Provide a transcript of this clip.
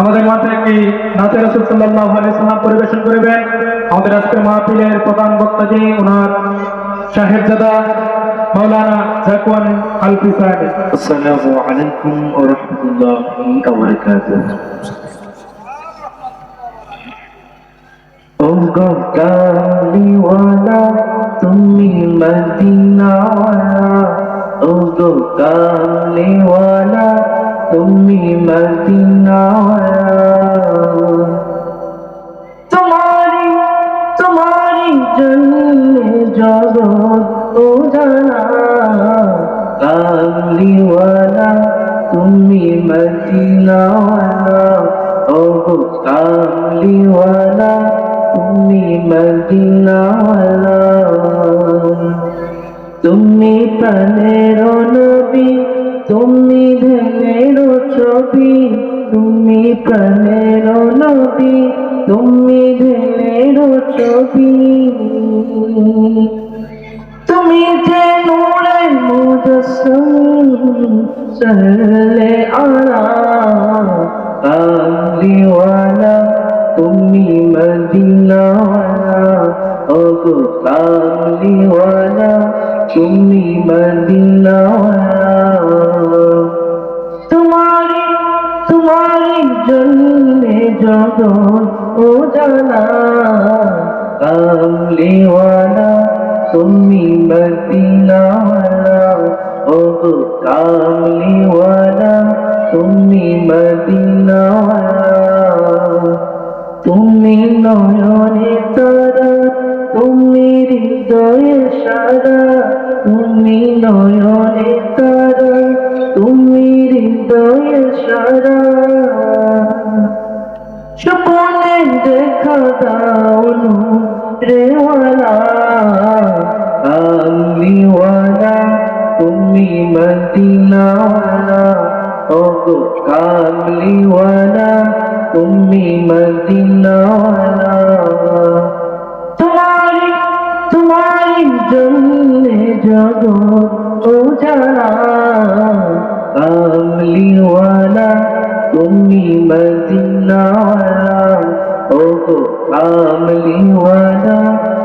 আমাদের মাঝে একটি নাচে রসুল সাল্লাহ সাল্লাম পরিবেশন করবেন। আমাদের আজকের মাহফিলের প্রধান বক্তা যে ওনার শাহেবজাদা মাওলানা জাকওয়ান আলফি সাহেব। তুমি আলাইকুম ওয়া রাহমাতুল্লাহি ওয়া বারাকাতুহু। জন্যে জগৎ ও জানা কামলিওয়ালা তুমি মদিনাওয়ালা ও কামলিওয়ালা তুমি মদিনাওয়ালা। তুমি প্রাণের প্রাণের নবী তুমি ধনের ছবি। তুমি যে নূরে মুজসম চলে আলা কামলিওয়ালা তুমি মদিনাওয়ালা। ও গো কামলিওয়ালা তুমি মদিনাওয়ালা। জন্যে জগৎ ও জানা কামলিওয়ালা তুমি মদিনাওয়ালা ও গো কামলিওয়ালা তুমি মদিনাওয়ালা তুমি নয়নে তারা, তুমি হৃদয়ে সারা দাও রেওয়ালা কামলিওয়ালা তুমি মদিনাওয়ালা ও গো কামলিওয়ালা তুমি মদিনাওয়ালা। তোমারি তোমারি জন্যে জগৎ জানা কামলিওয়ালা তুমি মদিনাওয়ালা। তুমি মদিনাওয়ালা